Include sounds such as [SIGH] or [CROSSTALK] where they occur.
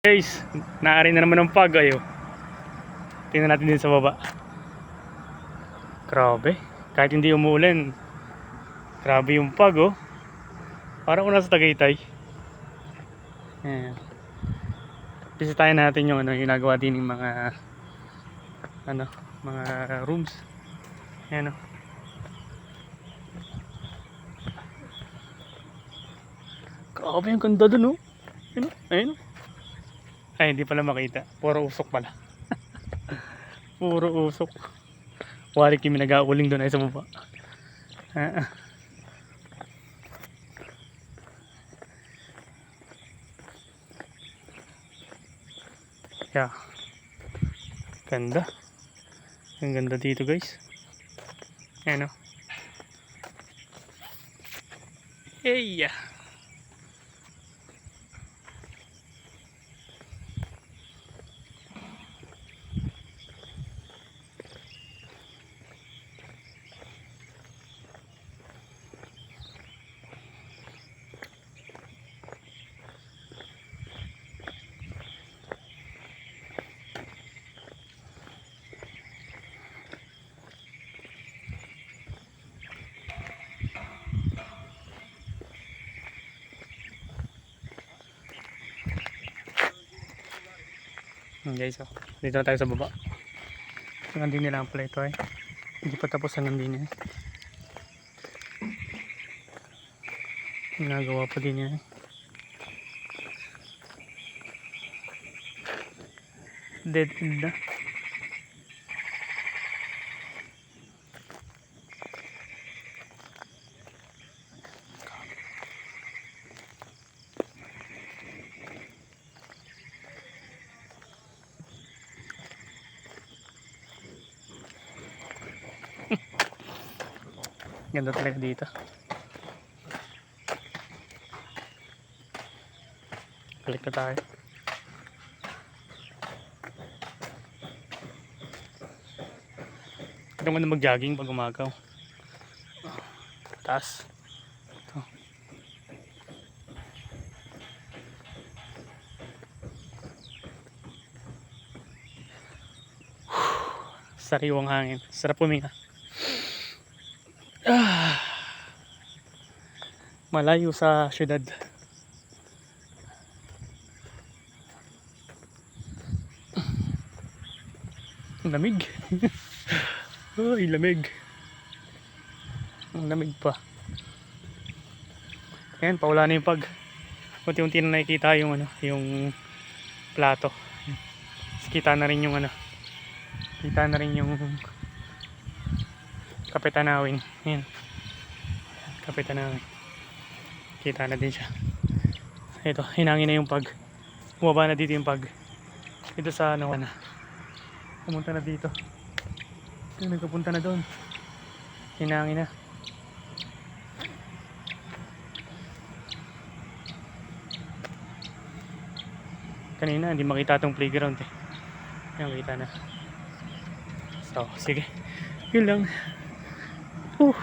Guys, naari na naman ng pag ayo. Tingnan natin din sa baba. Grabe. Kahit hindi umuulan. Grabe yung pag oh. Parang kung nasa Tagaytay. Ayan. Bisitahin natin yung ano, ginagawa din ng mga ano, mga rooms. Ayan oh. Grabe ang ganda dun oh. Ayun oh. Ayun oh. Ay, hindi pala makita. Puro usok pala. [LAUGHS] Puro usok. Wari kimi nag-auling doon ay sa baba. Ah, ah. Yeah. Ganda. Ang ganda dito guys. Ayan o. Hey! Hmm, guys, oh. dito na tayo sa baba. Hanggang din nila ang pleto eh. Hindi pa tapos hanggang din eh. Ginagawa pa din yan eh. Dead end na. Ganda talaga dito. Balik na tayo. Ito naman na mag-jogging pag umagaw. Taas. Sariwang hangin. Sarap puminga. Ah. Malayo sa syudad. Lamig. [LAUGHS] Ay, lamig. Ang lamig pa. Ayan, paula na yung pag. Unti-unti na nakikita yung ano, yung plato. Kita na rin yung ano. Kita na rin yung kapitanawin. Ayan. Kapitanawin. Kita na din siya. Ito, hinangin na yung pag. Bumaba na dito yung pag. Dito sa ano na. Pumunta na dito. Ito, nagkapunta na doon. Hinangin na. Kanina, hindi makita tong playground eh. Ayan, makita na. So, sige. Yun lang. Uh